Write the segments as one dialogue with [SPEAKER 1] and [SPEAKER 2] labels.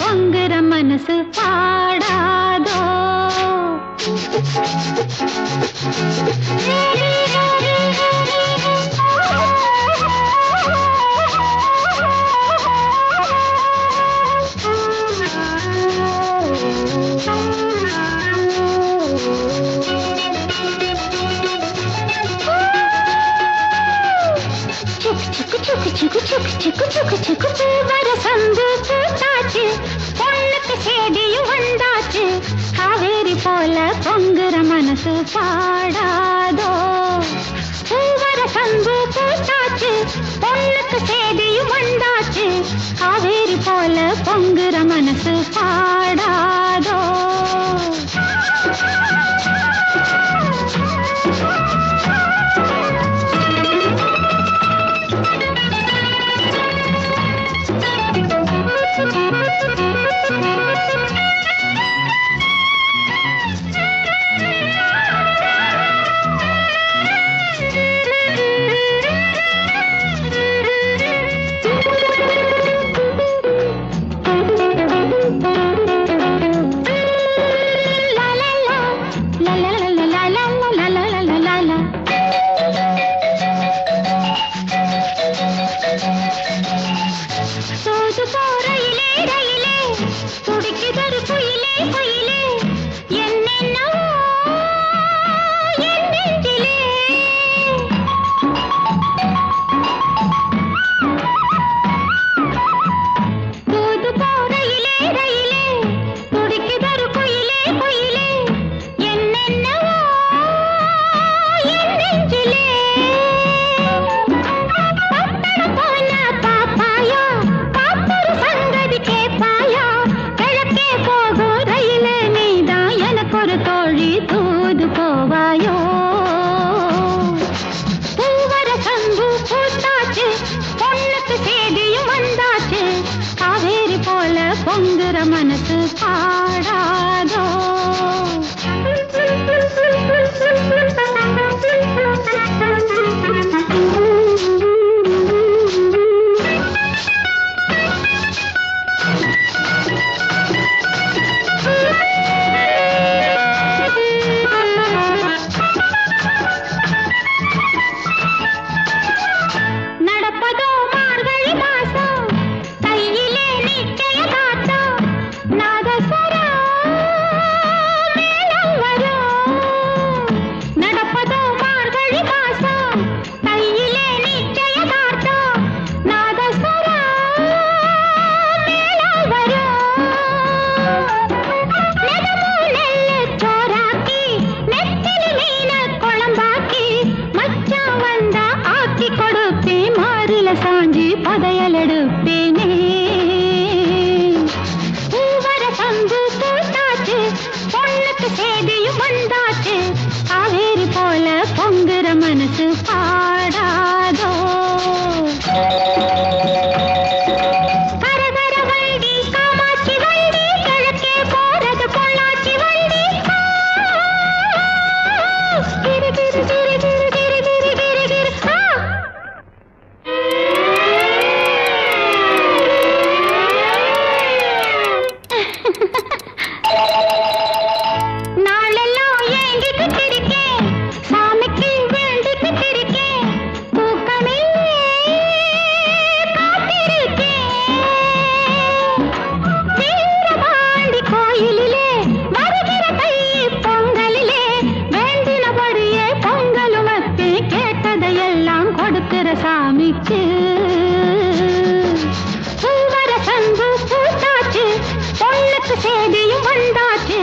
[SPEAKER 1] பொங்குற மனசு பாடாதோ? சுக்கு சுக்கு சுக்கு சுக்கு சுக்கு சுக்கு பூ வர சந்து பூத்தாச்சு பொண்ணுக்கு சேதியும் வந்தாச்சு காவேரி போல பொங்குற மனசு பாடாதோ பூ வர சந்து பூத்தாச்சு பொண்ணுக்கு சேதியும் வந்தாச்சு காவேரி போல பொங்குற மனசு பாட la la कनक फाड़ा பதையலெடுப்பேனே. பூவர தம்பு பூத்தாச்சு பொண்ணுக்கு சேதியும் வந்தா காதலியும் வந்தாச்சு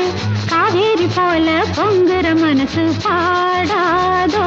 [SPEAKER 1] காவேரி போல பொங்குற மனசு பாடாதோ.